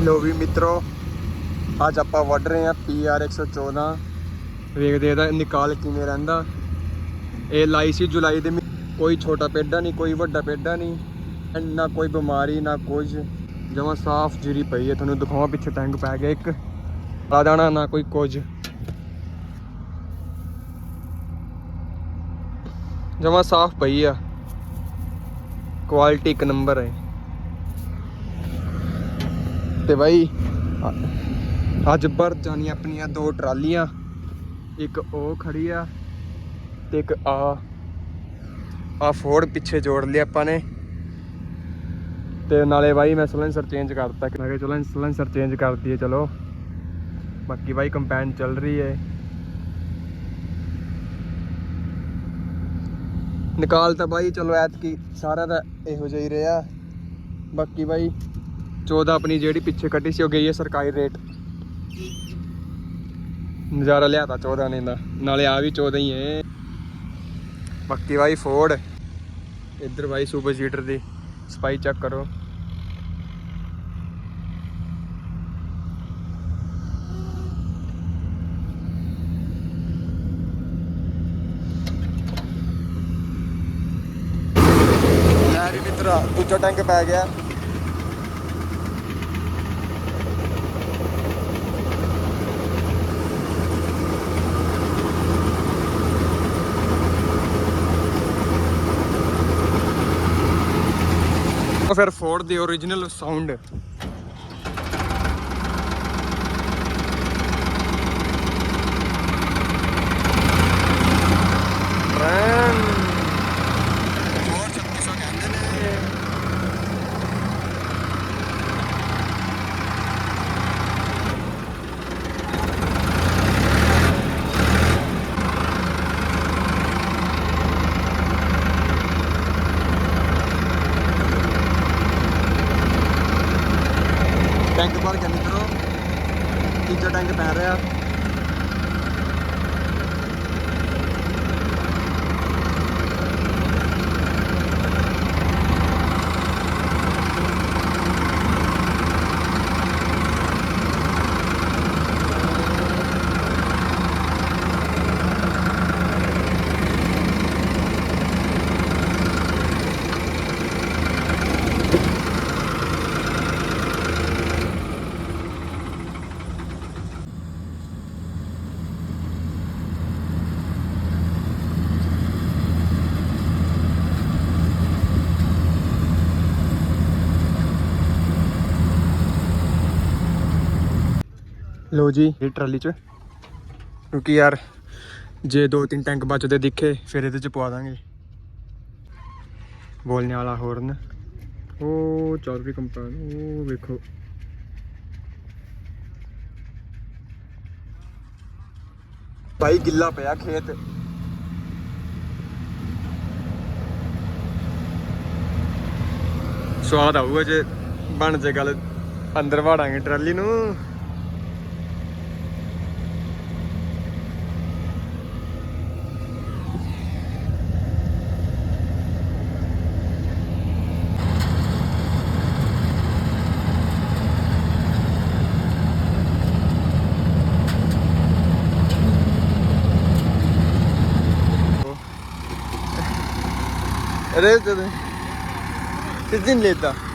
ਲੋ ਵੀ ਮਿੱਤਰੋ, ਅੱਜ ਆਪਾਂ ਵੱਢ ਰਹੇ ਹਾਂ PR 114 ਵੇਖਦੇ ਇਹਦਾ ਨਿਕਾਲ ਕਿਵੇਂ ਰਹਿੰਦਾ। ਇਹ ਲਾਈ ਸੀ ਜੁਲਾਈ ਦੇ ਮਹੀ- ਕੋਈ ਛੋਟਾ ਪੇਡਾ ਨਹੀਂ, ਕੋਈ ਵੱਡਾ ਪੇਡਾ ਨਹੀਂ। ਨਾ ਕੋਈ ਬਿਮਾਰੀ, ਨਾ ਕੁਝ। ਜਮਾ ਸਾਫ਼ ਜੀਰੀ ਪਈ ਹੈ। ਤੁਹਾਨੂੰ ਦਿਖਾਵਾਂ, ਪਿੱਛੇ ਟੈਂਕ ਪੈ ਗਿਆ ਇੱਕ। ਆ ਦਾਣਾ ਨਾ ਕੋਈ ਕੁਝ। ਜਮਾ ਸਾਫ਼ ਪਈ ਆ। ਕੁਆਲਿਟੀ ਇੱਕ ਨੰਬਰ ਹੈ। ਤੇ ਬਾਈ, ਅੱਜ ਭਰ ਜਾਣੀ ਆਪਣੀਆਂ ਦੋ ਟਰਾਲੀਆਂ, ਇੱਕ ਉਹ ਖੜੀ ਆ ਤੇ ਇੱਕ ਆ। ਆ ਫੋੜ ਪਿੱਛੇ ਜੋੜ ਲਿਆ ਆਪਾਂ ਨੇ। ਤੇ ਨਾਲੇ ਬਾਈ ਮੈਂ ਸਲੈਂਸਰ ਚੇਂਜ ਕਰਤਾ। ਮੈਂ ਕਿਹਾ ਚਲੋ ਸਲੈਂਸਰ ਚੇਂਜ ਕਰ ਦਈਏ, ਚਲੋ। ਬਾਕੀ ਬਾਈ ਕੰਪੈਨ ਚੱਲ ਰਹੀ ਹੈ ਨਿਕਾਲ ਤਾਂ ਬਾਈ, ਚਲੋ ਐਤਕੀ ਸਾਰਾ ਦਾ ਇਹੋ ਜਿਹਾ ਹੀ ਰਿਹਾ। ਬਾਕੀ ਬਾਈ 14 ਆਪਣੀ ਜਿਹੜੀ ਪਿੱਛੇ ਕੱਢੀ ਸੀ, ਉਹ ਗਈ ਹੈ ਸਰਕਾਰੀ ਰੇਟ ਨਜ਼ਾਰਾ ਲਿਆਤਾ 14 ਨੇ ਦਾ ਨਾਲੇ ਆ ਵੀ 14 ਹੀ ਹੈ। ਬਾਕੀ ਬਾਈ ਫੋਰਡ ਇੱਧਰ ਬਾਈ ਸੁਪਰ ਸੀਟਰ ਦੀ ਸਪਾਈ ਚੈੱਕ ਕਰੋ। ਲੈ ਮਿੱਤਰਾ, ਦੂਜਾ ਟੈਂਕ ਪੈ ਗਿਆ। ਫਿਰ ਫੋਰਡ ਦੀ origignal ਸਾਊਂਡ ਰੈਨ ਫੋਰਡ 3600 ਕਹਿੰਦੇ ਨੇ ਟੈਂਕ ਭਰ ਗਿਆ ਮਿੱਤਰੋ। ਤੀਜਾ ਟੈਂਕ ਪੈ ਰਿਹਾ। ਲੋ ਜੀ ਇਹ ਟਰਾਲੀ ਚ। ਕਿਉਂਕਿ ਯਾਰ, ਜੇ ਦੋ ਤਿੰਨ ਟੈਂਕ ਬਚਦੇ ਦਿਖੇ, ਫਿਰ ਇਹਦੇ ਚ ਪਵਾ ਦਾਂਗੇ। ਬੋਲਣੇ ਵਾਲਾ ਹੋਰਨ ਉਹ ਚੱਲ ਵੀ ਕੰਪਾਨ ਉਹ ਵੇਖੋ। ਭਾਈ, ਗਿੱਲਾ ਪਿਆ ਖੇਤ। ਸਵਾਦ ਆਊਗਾ ਜੇ, ਬਣ ਜੇ ਗੱਲ। ਅੰਦਰ ਵਾੜਾਂਗੇ ਟਰਾਲੀ ਨੂੰ। Reddedin. Sizinle de.